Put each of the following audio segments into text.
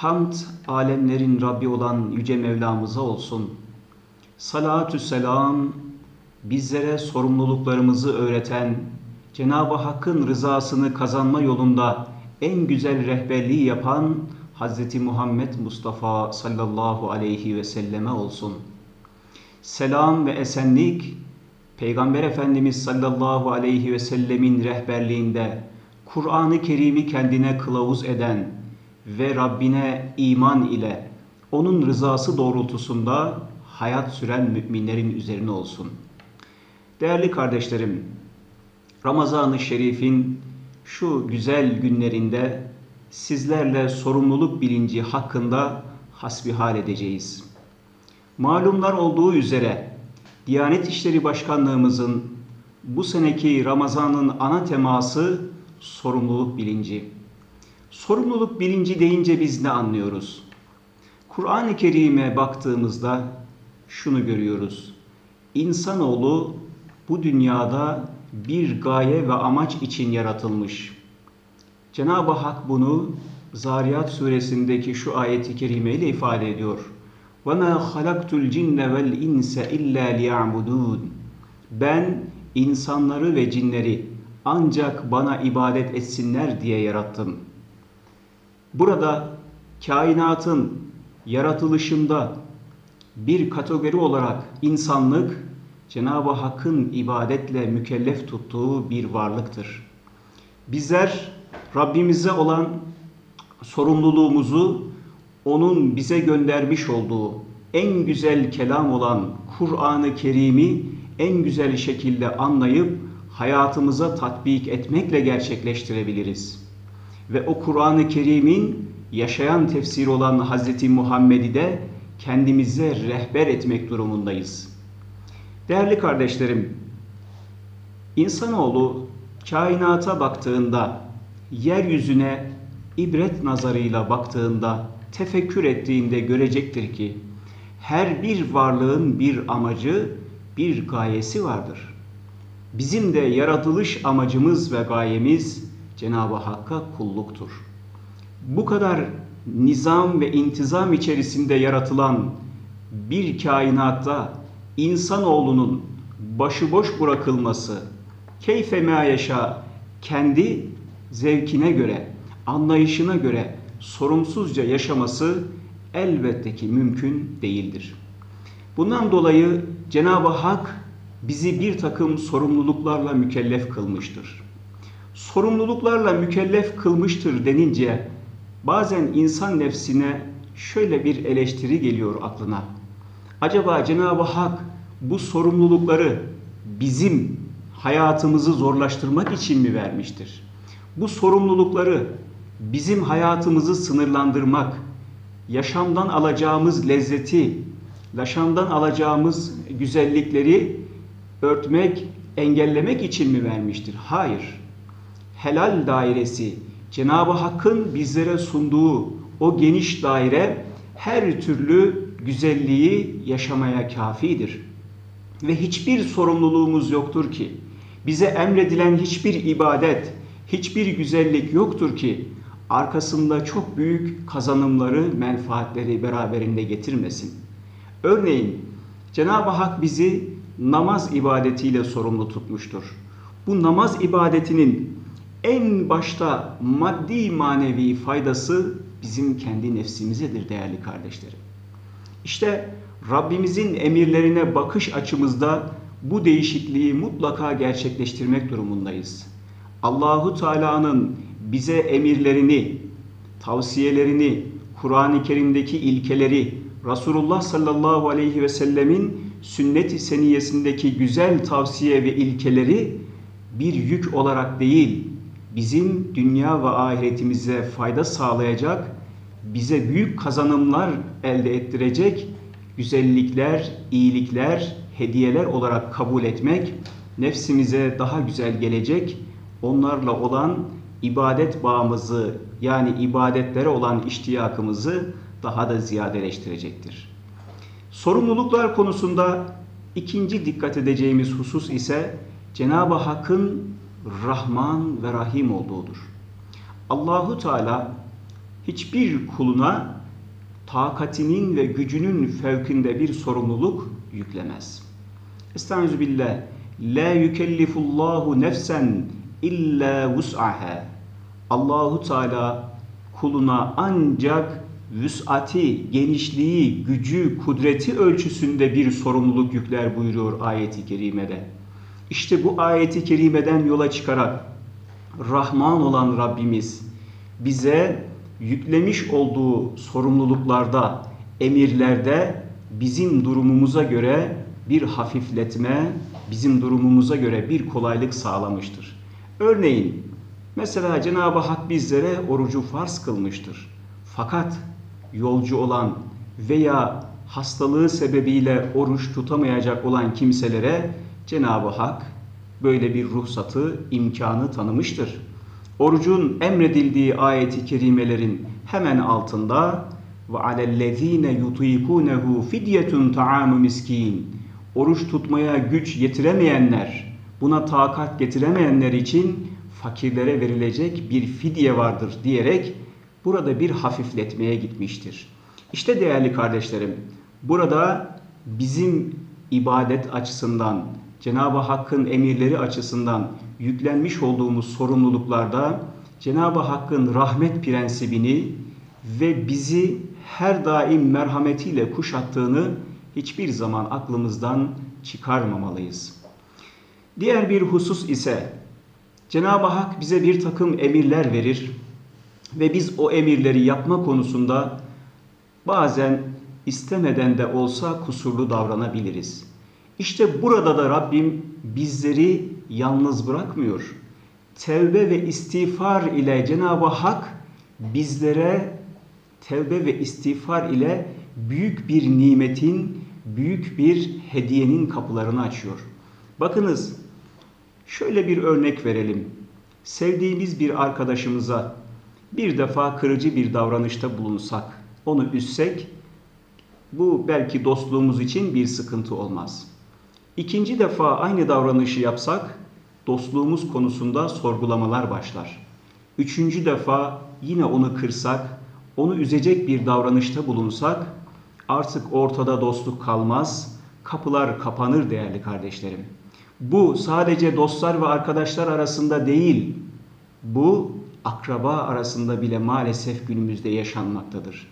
Hamd alemlerin Rabbi olan Yüce Mevlamıza olsun. Salatü selam bizlere sorumluluklarımızı öğreten, Cenab-ı Hakk'ın rızasını kazanma yolunda en güzel rehberliği yapan Hz. Muhammed Mustafa sallallahu aleyhi ve selleme olsun. Selam ve esenlik Peygamber Efendimiz sallallahu aleyhi ve sellemin rehberliğinde Kur'an-ı Kerim'i kendine kılavuz eden ve Rabbine iman ile onun rızası doğrultusunda hayat süren müminlerin üzerine olsun. Değerli kardeşlerim, Ramazan-ı Şerif'in şu güzel günlerinde sizlerle sorumluluk bilinci hakkında hasbihal edeceğiz. Malumlar olduğu üzere Diyanet İşleri Başkanlığımızın bu seneki Ramazan'ın ana teması sorumluluk bilinci. Sorumluluk bilinci deyince biz ne anlıyoruz? Kur'an-ı Kerim'e baktığımızda şunu görüyoruz. İnsanoğlu bu dünyada bir gaye ve amaç için yaratılmış. Cenab-ı Hak bunu Zariyat suresindeki şu ayeti kerime ile ifade ediyor. وَمَا خَلَقْتُ الْجِنَّ وَالْاِنْسَ اِلَّا لِيَعْبُدُونَ Ben insanları ve cinleri ancak bana ibadet etsinler diye yarattım. Burada kainatın yaratılışında bir kategori olarak insanlık Cenab-ı Hakk'ın ibadetle mükellef tuttuğu bir varlıktır. Bizler Rabbimize olan sorumluluğumuzu onun bize göndermiş olduğu en güzel kelam olan Kur'an-ı Kerim'i en güzel şekilde anlayıp hayatımıza tatbik etmekle gerçekleştirebiliriz. Ve o Kur'an-ı Kerim'in yaşayan tefsiri olan Hz. Muhammed'i de kendimize rehber etmek durumundayız. Değerli kardeşlerim, insanoğlu kainata baktığında, yeryüzüne ibret nazarıyla baktığında, tefekkür ettiğinde görecektir ki her bir varlığın bir amacı, bir gayesi vardır. Bizim de yaratılış amacımız ve gayemiz Cenab-ı Hakk'a kulluktur. Bu kadar nizam ve intizam içerisinde yaratılan bir kainatta insanoğlunun başıboş bırakılması, keyfe yaşa, kendi zevkine göre, anlayışına göre sorumsuzca yaşaması elbette ki mümkün değildir. Bundan dolayı Cenab-ı Hak bizi bir takım sorumluluklarla mükellef kılmıştır. Sorumluluklarla mükellef kılmıştır denince bazen insan nefsine şöyle bir eleştiri geliyor aklına. Acaba Cenab-ı Hak bu sorumlulukları bizim hayatımızı zorlaştırmak için mi vermiştir? Bu sorumlulukları bizim hayatımızı sınırlandırmak, yaşamdan alacağımız lezzeti, yaşamdan alacağımız güzellikleri örtmek, engellemek için mi vermiştir? Hayır. Helal dairesi, Cenab-ı Hakk'ın bizlere sunduğu o geniş daire her türlü güzelliği yaşamaya kafidir. Ve hiçbir sorumluluğumuz yoktur ki, bize emredilen hiçbir ibadet, hiçbir güzellik yoktur ki arkasında çok büyük kazanımları, menfaatleri beraberinde getirmesin. Örneğin Cenab-ı Hak bizi namaz ibadetiyle sorumlu tutmuştur. Bu namaz ibadetinin en başta maddi manevi faydası bizim kendi nefsimizedir değerli kardeşlerim. İşte Rabbimizin emirlerine bakış açımızda bu değişikliği mutlaka gerçekleştirmek durumundayız. Allahu Teala'nın bize emirlerini, tavsiyelerini, Kur'an-ı Kerim'deki ilkeleri, Resulullah sallallahu aleyhi ve sellemin sünnet-i seniyesindeki güzel tavsiye ve ilkeleri bir yük olarak değil, bizim dünya ve ahiretimize fayda sağlayacak bize büyük kazanımlar elde ettirecek güzellikler, iyilikler, hediyeler olarak kabul etmek nefsimize daha güzel gelecek. Onlarla olan ibadet bağımızı yani ibadetlere olan iştiyakımızı daha da ziyadeleştirecektir. Sorumluluklar konusunda ikinci dikkat edeceğimiz husus ise Cenab-ı Hakk'ın Rahman ve Rahim olduğudur. Allahu Teala hiçbir kuluna takatinin ve gücünün fevkinde bir sorumluluk yüklemez. Estağfirullah. La yükellifullahu nefsen illa vus'aha. Allahu Teala kuluna ancak vüs'ati, genişliği, gücü, kudreti ölçüsünde bir sorumluluk yükler buyuruyor ayeti kerimede. İşte bu ayeti kerimeden yola çıkarak Rahman olan Rabbimiz bize yüklemiş olduğu sorumluluklarda, emirlerde bizim durumumuza göre bir hafifletme, bizim durumumuza göre bir kolaylık sağlamıştır. Örneğin mesela Cenab-ı Hak bizlere orucu farz kılmıştır. Fakat yolcu olan veya hastalığı sebebiyle oruç tutamayacak olan kimselere Cenab-ı Hak böyle bir ruhsatı, imkanı tanımıştır. Orucun emredildiği ayeti kerimelerin hemen altında ve alellezine yutikunehu fidyetun taamu miskin. Oruç tutmaya güç yetiremeyenler, buna takat getiremeyenler için fakirlere verilecek bir fidye vardır diyerek burada bir hafifletmeye gitmiştir. İşte değerli kardeşlerim, burada bizim ibadet açısından, Cenab-ı Hakk'ın emirleri açısından yüklenmiş olduğumuz sorumluluklarda Cenab-ı Hakk'ın rahmet prensibini ve bizi her daim merhametiyle kuşattığını hiçbir zaman aklımızdan çıkarmamalıyız. Diğer bir husus ise Cenab-ı Hak bize bir takım emirler verir ve biz o emirleri yapma konusunda bazen istemeden de olsa kusurlu davranabiliriz. İşte burada da Rabbim bizleri yalnız bırakmıyor. Tevbe ve istiğfar ile Cenab-ı Hak bizlere tevbe ve istiğfar ile büyük bir nimetin, büyük bir hediyenin kapılarını açıyor. Bakınız şöyle bir örnek verelim. Sevdiğimiz bir arkadaşımıza bir defa kırıcı bir davranışta bulunsak, onu üzsek bu belki dostluğumuz için bir sıkıntı olmaz. İkinci defa aynı davranışı yapsak dostluğumuz konusunda sorgulamalar başlar. Üçüncü defa yine onu kırsak, onu üzecek bir davranışta bulunsak artık ortada dostluk kalmaz, kapılar kapanır değerli kardeşlerim. Bu sadece dostlar ve arkadaşlar arasında değil, bu akraba arasında bile maalesef günümüzde yaşanmaktadır.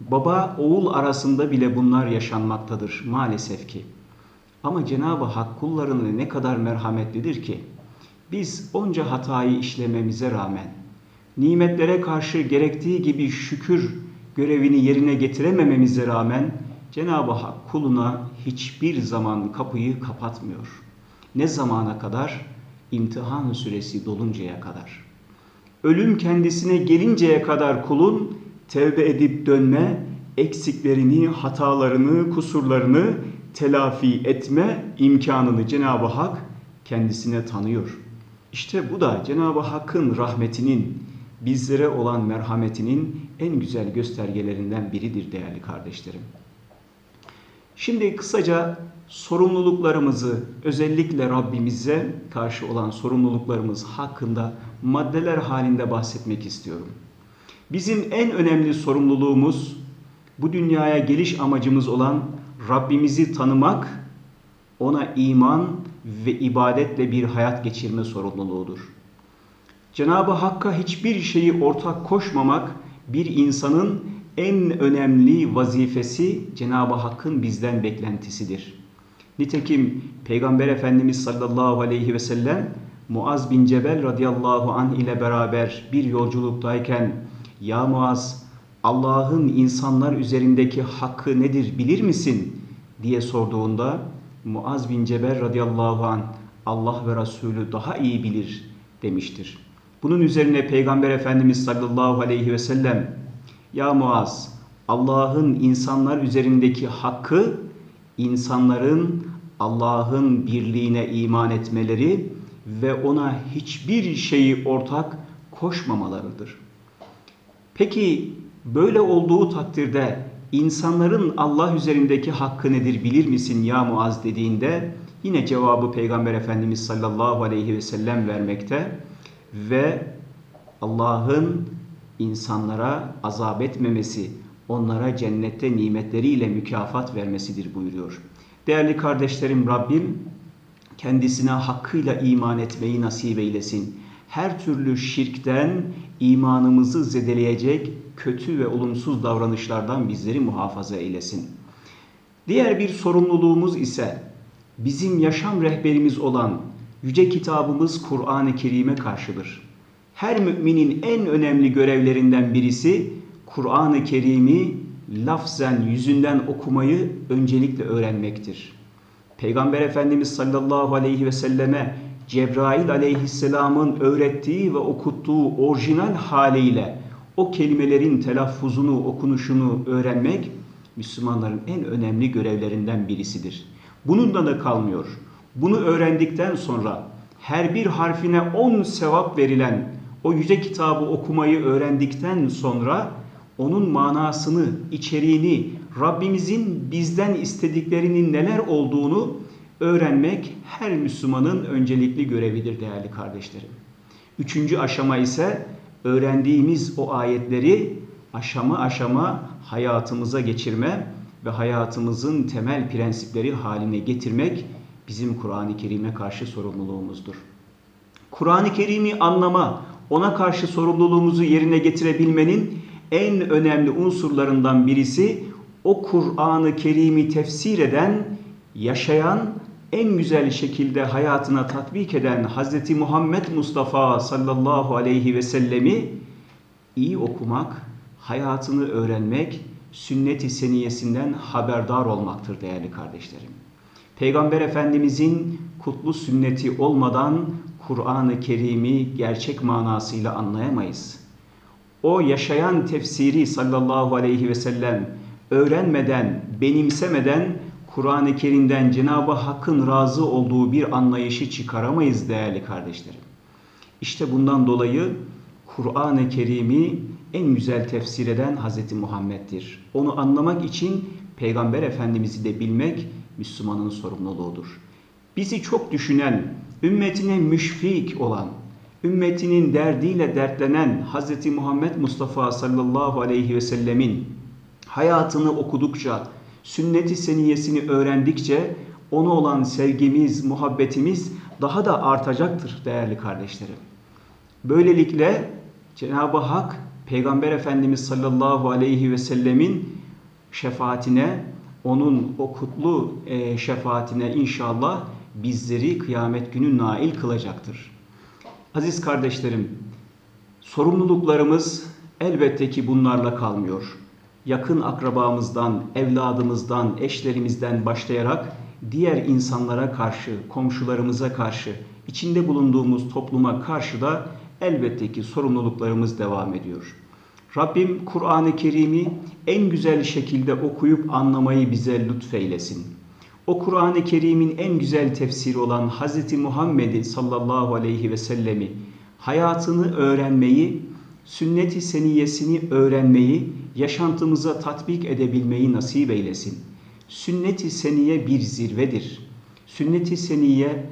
Baba oğul arasında bile bunlar yaşanmaktadır maalesef ki. Ama Cenab-ı Hak kullarına ne kadar merhametlidir ki biz onca hatayı işlememize rağmen nimetlere karşı gerektiği gibi şükür görevini yerine getiremememize rağmen Cenab-ı Hak kuluna hiçbir zaman kapıyı kapatmıyor. Ne zamana kadar? İmtihan süresi doluncaya kadar. Ölüm kendisine gelinceye kadar kulun tevbe edip dönme, eksiklerini, hatalarını, kusurlarını telafi etme imkanını Cenab-ı Hak kendisine tanıyor. İşte bu da Cenab-ı Hakk'ın rahmetinin, bizlere olan merhametinin en güzel göstergelerinden biridir değerli kardeşlerim. Şimdi kısaca sorumluluklarımızı özellikle Rabbimize karşı olan sorumluluklarımız hakkında maddeler halinde bahsetmek istiyorum. Bizim en önemli sorumluluğumuz bu dünyaya geliş amacımız olan Rabbimizi tanımak, ona iman ve ibadetle bir hayat geçirme sorumluluğudur. Cenab-ı Hakk'a hiçbir şeyi ortak koşmamak bir insanın en önemli vazifesi Cenab-ı Hakk'ın bizden beklentisidir. Nitekim Peygamber Efendimiz sallallahu aleyhi ve sellem Muaz bin Cebel radıyallahu anh ile beraber bir yolculuktayken Ya Muaz Allah'ın insanlar üzerindeki hakkı nedir bilir misin? diye sorduğunda Muaz bin Cebel radıyallahu an Allah ve Resulü daha iyi bilir demiştir. Bunun üzerine Peygamber Efendimiz sallallahu aleyhi ve sellem Ya Muaz, Allah'ın insanlar üzerindeki hakkı insanların Allah'ın birliğine iman etmeleri ve ona hiçbir şeyi ortak koşmamalarıdır. Peki böyle olduğu takdirde insanların Allah üzerindeki hakkı nedir bilir misin ya Muaz dediğinde yine cevabı Peygamber Efendimiz sallallahu aleyhi ve sellem vermekte ve Allah'ın insanlara azap etmemesi, onlara cennette nimetleriyle mükafat vermesidir buyuruyor. Değerli kardeşlerim Rabbim kendisine hakkıyla iman etmeyi nasip eylesin. Her türlü şirkten imanımızı zedeleyecek kötü ve olumsuz davranışlardan bizleri muhafaza eylesin. Diğer bir sorumluluğumuz ise bizim yaşam rehberimiz olan yüce kitabımız Kur'an-ı Kerim'e karşıdır. Her müminin en önemli görevlerinden birisi Kur'an-ı Kerim'i lafzen yüzünden okumayı öncelikle öğrenmektir. Peygamber Efendimiz sallallahu aleyhi ve selleme Cebrail aleyhisselamın öğrettiği ve okuttuğu orijinal haliyle o kelimelerin telaffuzunu, okunuşunu öğrenmek Müslümanların en önemli görevlerinden birisidir. Bununla da kalmıyor. Bunu öğrendikten sonra her bir harfine on sevap verilen o yüce kitabı okumayı öğrendikten sonra onun manasını, içeriğini, Rabbimizin bizden istediklerinin neler olduğunu öğrenmek her Müslümanın öncelikli görevidir değerli kardeşlerim. Üçüncü aşama ise öğrendiğimiz o ayetleri aşama aşama hayatımıza geçirme ve hayatımızın temel prensipleri haline getirmek bizim Kur'an-ı Kerim'e karşı sorumluluğumuzdur. Kur'an-ı Kerim'i anlama, ona karşı sorumluluğumuzu yerine getirebilmenin en önemli unsurlarından birisi o Kur'an-ı Kerim'i tefsir eden, yaşayan, en güzel şekilde hayatına tatbik eden Hz. Muhammed Mustafa sallallahu aleyhi ve sellemi iyi okumak, hayatını öğrenmek, sünnet-i seniyesinden haberdar olmaktır değerli kardeşlerim. Peygamber Efendimizin kutlu sünneti olmadan Kur'an-ı Kerim'i gerçek manasıyla anlayamayız. O yaşayan tefsiri sallallahu aleyhi ve sellem öğrenmeden, benimsemeden Kur'an-ı Kerim'den Cenab-ı Hakk'ın razı olduğu bir anlayışı çıkaramayız değerli kardeşlerim. İşte bundan dolayı Kur'an-ı Kerim'i en güzel tefsir eden Hz. Muhammed'dir. Onu anlamak için Peygamber Efendimiz'i de bilmek Müslümanın sorumluluğudur. Bizi çok düşünen, ümmetine müşfik olan, ümmetinin derdiyle dertlenen Hz. Muhammed Mustafa sallallahu aleyhi ve sellemin hayatını okudukça, sünnet-i seniyesini öğrendikçe ona olan sevgimiz, muhabbetimiz daha da artacaktır değerli kardeşlerim. Böylelikle Cenab-ı Hak Peygamber Efendimiz sallallahu aleyhi ve sellemin şefaatine, onun o kutlu e, şefaatine inşallah bizleri kıyamet günü nail kılacaktır. Aziz kardeşlerim, sorumluluklarımız elbette ki bunlarla kalmıyor. Yakın akrabamızdan, evladımızdan, eşlerimizden başlayarak diğer insanlara karşı, komşularımıza karşı, içinde bulunduğumuz topluma karşı da elbette ki sorumluluklarımız devam ediyor. Rabbim Kur'an-ı Kerim'i en güzel şekilde okuyup anlamayı bize lütfeylesin. O Kur'an-ı Kerim'in en güzel tefsiri olan Hz. Muhammed'i sallallahu aleyhi ve sellemi hayatını öğrenmeyi, sünnet-i seniyesini öğrenmeyi, yaşantımıza tatbik edebilmeyi nasip eylesin. Sünnet-i seniye bir zirvedir. Sünnet-i seniye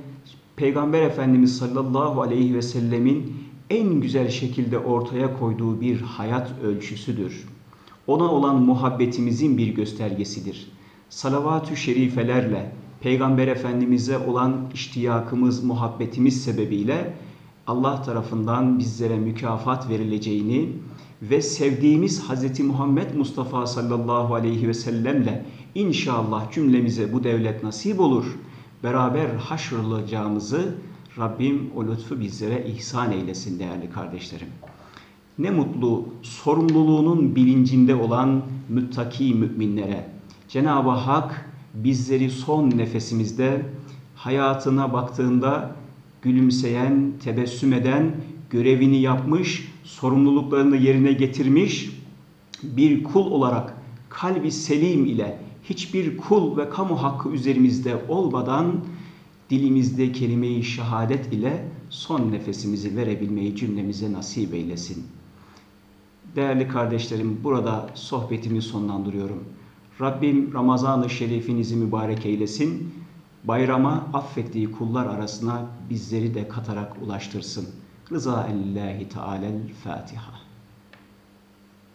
Peygamber Efendimiz sallallahu aleyhi ve sellemin en güzel şekilde ortaya koyduğu bir hayat ölçüsüdür. Ona olan muhabbetimizin bir göstergesidir. Salavat-ı şerifelerle Peygamber Efendimiz'e olan iştiyakımız, muhabbetimiz sebebiyle Allah tarafından bizlere mükafat verileceğini ve sevdiğimiz Hz. Muhammed Mustafa sallallahu aleyhi ve sellemle inşallah cümlemize bu devlet nasip olur. Beraber haşrolacağımızı Rabbim o lütfu bizlere ihsan eylesin değerli kardeşlerim. Ne mutlu sorumluluğunun bilincinde olan müttaki müminlere. Cenab-ı Hak bizleri son nefesimizde hayatına baktığında gülümseyen, tebessüm eden, görevini yapmış, sorumluluklarını yerine getirmiş bir kul olarak kalbi selim ile hiçbir kul ve kamu hakkı üzerimizde olmadan dilimizde kelime-i şehadet ile son nefesimizi verebilmeyi cümlemize nasip eylesin. Değerli kardeşlerim burada sohbetimi sonlandırıyorum. Rabbim Ramazan-ı Şerifinizi mübarek eylesin. Bayrama affettiği kullar arasına bizleri de katarak ulaştırsın. رضا الله تعالى الفاتحة.